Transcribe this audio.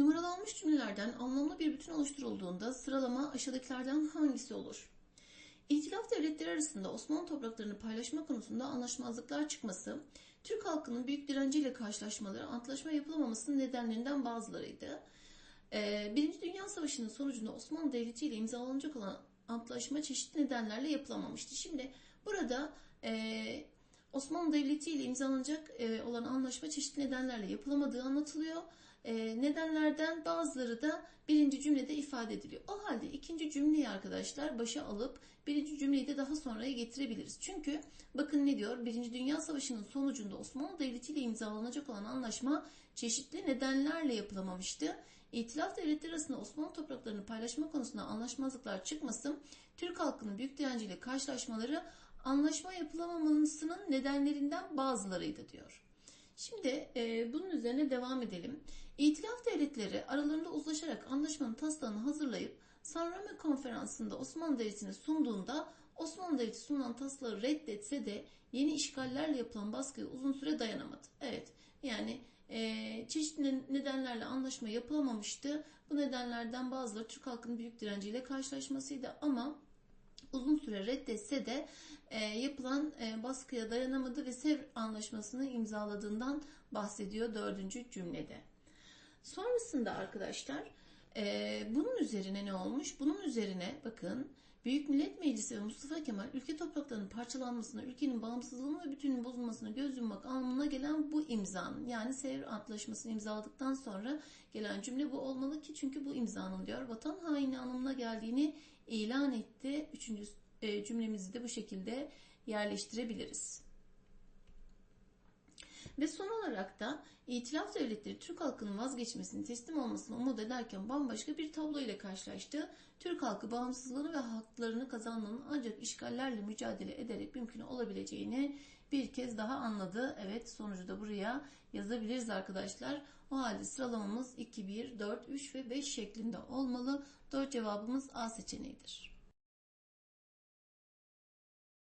Numaralanmış cümlelerden anlamlı bir bütün oluşturulduğunda sıralama aşağıdakilerden hangisi olur? İtilaf devletleri arasında Osmanlı topraklarını paylaşma konusunda anlaşmazlıklar çıkması, Türk halkının büyük direnciyle karşılaşmaları, antlaşma yapılamamasının nedenlerinden bazılarıydı. Ee, Birinci Dünya Savaşı'nın sonucunda Osmanlı Devleti ile imzalanacak olan antlaşma çeşitli nedenlerle yapılamamıştı. Şimdi burada e, Osmanlı Devleti ile imzalanacak e, olan anlaşma çeşitli nedenlerle yapılamadığı anlatılıyor. E, nedenlerden bazıları da birinci cümlede ifade ediliyor. O halde ikinci cümleyi arkadaşlar başa alıp birinci cümleyi de daha sonraya getirebiliriz. Çünkü bakın ne diyor? Birinci Dünya Savaşı'nın sonucunda Osmanlı Devleti ile imzalanacak olan anlaşma çeşitli nedenlerle yapılamamıştı. İtilaf devletleri arasında Osmanlı topraklarını paylaşma konusunda anlaşmazlıklar çıkması, Türk halkının büyük direnciyle karşılaşmaları anlaşma yapılamamasının nedenlerinden bazılarıydı diyor. Şimdi e, bunun üzerine devam edelim. İtilaf devletleri aralarında uzlaşarak anlaşmanın taslağını hazırlayıp San Remo konferansında Osmanlı Devleti'ne sunduğunda Osmanlı Devleti sunulan taslağı reddetse de yeni işgallerle yapılan baskıya uzun süre dayanamadı. Evet yani e, çeşitli nedenlerle anlaşma yapılamamıştı. Bu nedenlerden bazıları Türk halkının büyük direnciyle karşılaşmasıydı ama uzun süre reddetse de e, yapılan e, baskıya dayanamadı ve Sevr Anlaşması'nı imzaladığından bahsediyor dördüncü cümlede. Sonrasında arkadaşlar e, bunun üzerine ne olmuş? Bunun üzerine bakın Büyük Millet Meclisi ve Mustafa Kemal ülke topraklarının parçalanmasına, ülkenin bağımsızlığına ve bütünlüğünün bozulmasına göz yummak anlamına gelen bu imzanın yani Sevr Antlaşması'nı imzaladıktan sonra gelen cümle bu olmalı ki çünkü bu imzanın diyor vatan haini anlamına geldiğini ilan etti. Üçüncü e, cümlemizi de bu şekilde yerleştirebiliriz. Ve son olarak da İtilaf devletleri Türk halkının vazgeçmesini, teslim olmasını umut ederken bambaşka bir tablo ile karşılaştı. Türk halkı bağımsızlığını ve haklarını kazanmanın ancak işgallerle mücadele ederek mümkün olabileceğini bir kez daha anladı. Evet sonucu da buraya yazabiliriz arkadaşlar. O halde sıralamamız 2, 1, 4, 3 ve 5 şeklinde olmalı. 4 cevabımız A seçeneğidir.